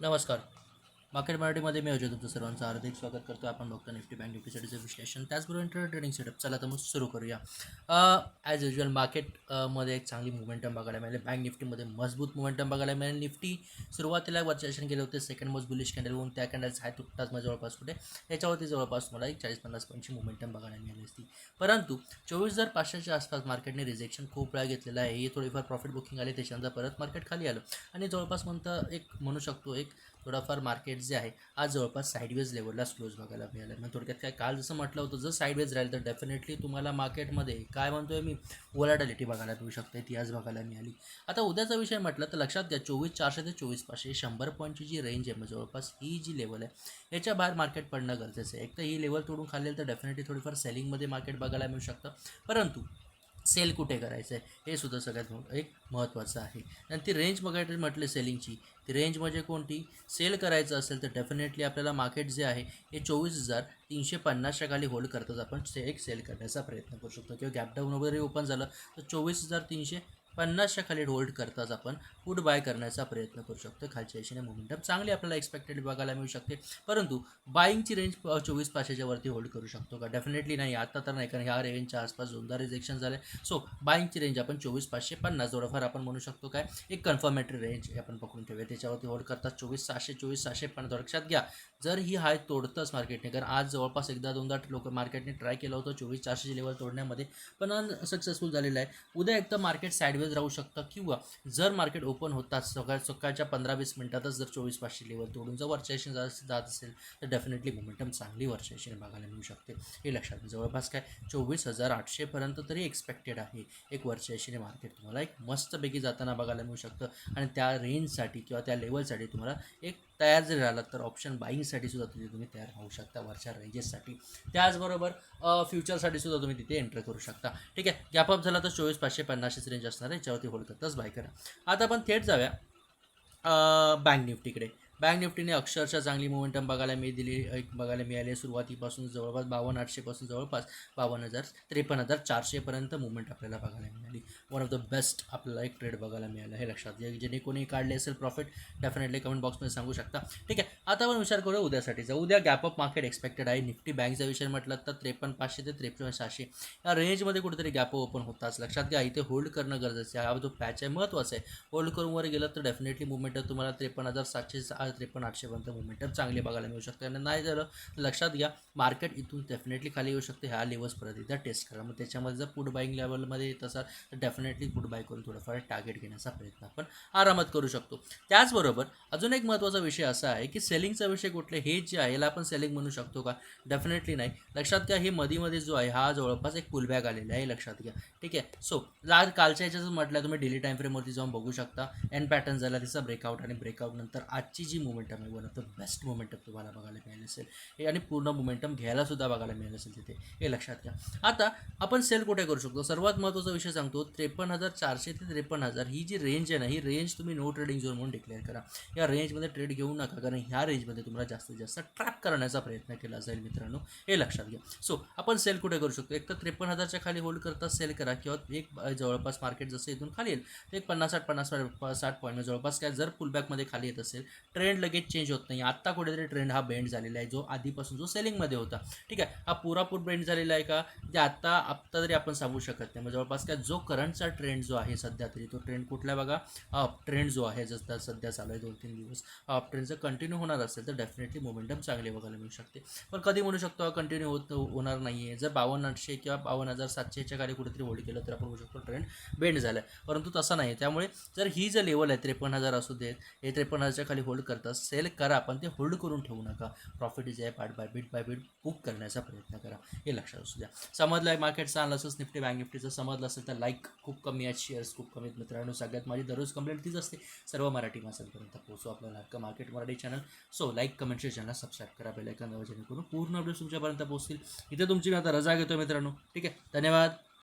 नमस्कार. मार्केट मराठीमध्ये मी अजय तुमचं सर्वांचं हार्दिक स्वागत करतो. आपण बघतो निफ्टी बँक निफ्टीसाठीचं विश्लेषण. त्याचबरोबर इंटरनेट ट्रेडिंग सेटअप चला तर मग सुरू करूया. ॲज युजल मार्केटमध्ये एक चांगली मुवमेंटम बघायला मिळाली. बँक निफ्टीमध्ये मजबूत मुवमेंटम बघायला मिळाली. निफ्टी सुरुवातीला वर्चेशन केले होते. सेकंड मोस्ट बुलिश कॅन्डल होऊन त्या कॅन्डल्स हाय तुटताच मग जवळपास कुठे? याच्यावरती जवळपास मला एक चाळीस पन्नास पॉईंटची मुवमेंटम बघायला मिळाली असती. परंतु चोवीस हजार पाचशेच्या आसपास मार्केटने रिजेक्शन खूप वेळा घेतलेलं आहे. हे थोडीफार प्रॉफिट बुकिंग आले. त्याच्यानंतर परत मार्केट खाली आलं. आणि जवळपास म्हणतं एक म्हणू शकतो एक थोडाफार मार्केट जे आहे आज जवळपास साईडवेज लेवलला क्लोज बघायला मिळालं मग थोडक्यात काय काल जसं म्हटलं होतं जर साईडवेज राहील तर डेफिनेटली तुम्हाला मार्केटमध्ये काय म्हणतोय मी वोलाटिलिटी बघायला मिळू शकते ती आज बघायला मिळाली. आता उद्याचा विषय म्हटलं तर लक्षात घ्या चोवीस चारशे ते चोवीस पाचशे शंभर पॉईंटची जी रेंज आहे मग जवळपास ही जी लेवल आहे याच्या बाहेर मार्केट पडणं गरजेचं आहे. एक तर ही लेवल तोडून खाल्लेलं तर डेफिनेटली थोडीफार सेलिंगमध्ये मार्केट बघायला मिळू शकतं. परंतु सेल कुठे करायचं आहे हे सुद्धा सगळ्यात एक महत्त्वाचं आहे. आणि ती रेंज बघायला म्हटलं सेलिंगची ती रेंज म्हणजे कोणती? सेल करायचं असेल तर डेफिनेटली आपल्याला मार्केट जे आहे हे चोवीस हजार तीनशे पन्नासच्या खाली होल्ड करताच आपण से एक सेल करण्याचा प्रयत्न करू शकतो. किंवा गॅपडाऊन वगैरे ओपन झालं तर चोवीस हजार तीनशे पन्नासच्या खाली होल्ड करताच आपण फूड बाय करण्याचा प्रयत्न करू शकतो. खालच्या दिशेने मोमेंटम चांगली आपल्याला एक्सपेक्टेड बघायला मिळू शकते. परंतु बाईंगची रेंज चोवीस पाचशेच्या वरती होल्ड करू शकतो का? डेफिनेटली नाही. आता तर नाही कारण ह्या रेंजच्या आसपास जोरदार रिजेक्शन झाले. सो बाईंगची रेंज आपण चोवीस पाचशे पन्नास थोडंफार आपण म्हणू शकतो काय? एक कन्फर्मेटरी रेंज आपण पकडून ठेवूया. त्याच्यावरती होल्ड करतात चोवीस सहाशे चोवीस सहाशे पण लक्षात घ्या. जर ही हाय तोडतंच मार्केटने कारण आज जवळपास एकदा दोनदा लोक मार्केटने ट्राय केलं होतं. चोवीस चारशे लेवल तोडण्यामध्ये. पण सक्सेसफुल झालेलं आहे. उद्या एकदा मार्केट साईडवेज राहू शकतं किंवा जर मार्केट ओपन होताच सकाळ सकाळच्या पंधरा वीस मिनिटातच जर चोवीस पाचशे लेवल तोडून जर वर्षाशी जात असेल तर डेफिनेटली मोमेंटम चांगली वर्चेशन बघायला मिळू शकते. हे लक्षात जवळपास काय चोवीस हजार आठशेपर्यंत तरी एक्सपेक्टेड आहे. एक वर्चेशन मार्केट तुम्हाला एक मस्तपैकी जाताना बघायला मिळू शकतं. आणि त्या रेंजसाठी किंवा त्या लेवलसाठी तुम्हाला एक तयार जर झालात तर ऑप्शन बाईंगसाठी सुद्धा तुम्ही तुम्ही तयार राहू शकता वरच्या रेंजेससाठी त्याचबरोबर फ्युचरसाठी सुद्धा तुम्ही तिथे एंटर करू शकता. ठीक आहे? गॅपअप झाला तर चोवीस पाचशे पन्नासशेच रेंज असणार आहे. याच्यावरती होल्ड करताच बाय करा. आता आपण थेट जाऊया बँक निफ्टीकडे बँक निफ्टीने अक्षरशः चांगली मोमेंटम बघायला मी दिली. एक बघायला मिळाली. सुरुवातीपासून जवळपास बावन्न आठशेपासून जवळपास बावन्न हजार त्रेपन्न हजार चारशेपर्यंत मुवमेंट आपल्याला बघायला मिळाली. वन ऑफ द बेस्ट आपल्याला एक ट्रेड बघायला मिळालं हे लक्षात घ्या. ज्याने कोणी काढले असेल प्रॉफिट डेफिनेटली कमेंट बॉक्समध्ये सांगू शकता. ठीक आहे आता आपण विचार करूया उद्यासाठीचा उद्या गॅप ऑफ मार्केट एक्सपेक्टेड आहे. निफ्टी बँकचा विषय म्हटलं तर त्रेपन्न पाचशे ते त्रेपन्न सहाशे या रेंजमध्ये कुठेतरी गॅप ओपन होताच. लक्षात घ्या इथे होल्ड करणं गरजेचं आहे. हा जो पॅच आहे महत्त्वाचा आहे. होल्ड करून वर गेलं तर डेफिनेटली मुवमेंट तुम्हाला त्रेपन्न हजार सातशे आज त्रेपन्न आठशेपर्यंत मुवमेंटम चांगले बघायला मिळू शकते. आणि नाही झालं लक्षात घ्या मार्केट इथून डेफिनेटली खाली येऊ शकते. ह्या लेवल्सपर्यंत एकदा टेस्ट करा. मग त्याच्यामध्ये जर फूड बाईंग लेवलमध्ये येत असाल तर डेफिनेटली फूड बाय करून थोडंफार टार्गेट घेण्याचा प्रयत्न आपण आरामात करू शकतो. त्याचबरोबर अजून एक महत्त्वाचा विषय असा आहे की सेलिंगचा विषय कुठले हे जे आहे याला आपण सेलिंग म्हणू शकतो का? डेफिनेटली नाही. लक्षात घ्या हे मधीमध्ये जो आहे हा जवळपास एक पुलबॅक आलेला आहे लक्षात घ्या. ठीक आहे? सो आज कालच्या ह्याच्यात म्हटलं तुम्ही डेली टाईम फ्रेमवरती जाऊन बघू शकता. एन पॅटर्न झाला तिचा ब्रेकआउट आणि ब्रेकआउट नंतर आजची जी मोमेंटम आहे one of the best momentum तुम्हाला बघायला मिळाली असेल. हे आणि पूर्ण मोमेंटम घ्यायला सुद्धा बघायला मिळालं असेल तिथे. हे लक्षात घ्या. आता आपण सेल कुठे करू शकतो? सर्वात महत्त्वाचा विषय सांगतो त्रेपन्न हजार चारशे ते त्रेपन्न हजार ही जी रेंज आहे ना ही रेंज तुम्ही नो ट्रेडिंग झोन म्हणून डिक्लेअर करा. या रेंजमध्ये ट्रेड घेऊ नका कारण ह्या रेंजमध्ये तुम्हाला जास्तीत जास्त ट्रॅप करण्याचा प्रयत्न केला जाईल मित्रांनो. हे लक्षात घ्या. सो आपण सेल कुठे करू शकतो? एक तर त्रेपन्न हजारच्या खाली होल्ड करता सेल करा किंवा एक जवळपास मार्केट जसं इथून खाली येईल तर एक पन्नास साठ पन्नास साठ पॉईंट जवळपास काय जर पुलबॅकमध्ये खाली येत असेल ट्रेड लगेच चेंज होत नाही. आत्ता कुठेतरी ट्रेंड हा बेंड झालेला आहे जो आधीपासून जो सेलिंगमध्ये होता. ठीक आहे? हा पुरापूर बेंड झालेला आहे का? ते आत्ता आत्ता तरी आपण सांगू शकत नाही. मग जवळपास काय जो करंटचा ट्रेंड जो आहे सध्या तरी तो ट्रेंड कुठला बघा अप ट्रेंड जो आहे जसं सध्या चालू आहे दोन तीन दिवस अप ट्रेंड जर कंटिन्यू होणार असेल तर डेफिनेटली मोमेंटम चांगले बघायला मिळू शकते. पण कधी म्हणू शकतो कंटिन्यू होत होणार नाही आहे जर बावन्न आठशे किंवा बावन्न हजार सातशेच्या खाली कुठेतरी होल्ड केलं तर आपण म्हणू शकतो ट्रेंड बेंड झाला आहे परंतु तसं नाही त्यामुळे जर ही जर लेवल आहे त्रेपन्न हजार असू देत हे त्रेपन्न हजारच्या खाली होल्ड करता सेल करा पण ते होल्ड करून ठेवू नका. प्रॉफिट इज आहे part by bit by bit book करण्याचा प्रयत्न करा. हे लक्षात असू द्या. समजलं आहे मार्केटचा चांगलं निफ्टी बँक निफ्टीचं समजलं असेल तर लाईक खूप कमी आहेत शेअर्स खूप कमी आहेत मित्रांनो. सगळ्यात माझी दररोज कंप्लेंट तीच असते. सर्व मराठी माणसांपर्यंत पोहोचू आपल्याला हक्क market Marathi channel so like कमेंटचे channel subscribe करा. बेलायकन जेणेकरून पूर्ण अपडेट्स तुमच्यापर्यंत पोहोचतील. इथे तुमची मी आता रजा घेतो मित्रांनो. ठीक आहे? धन्यवाद.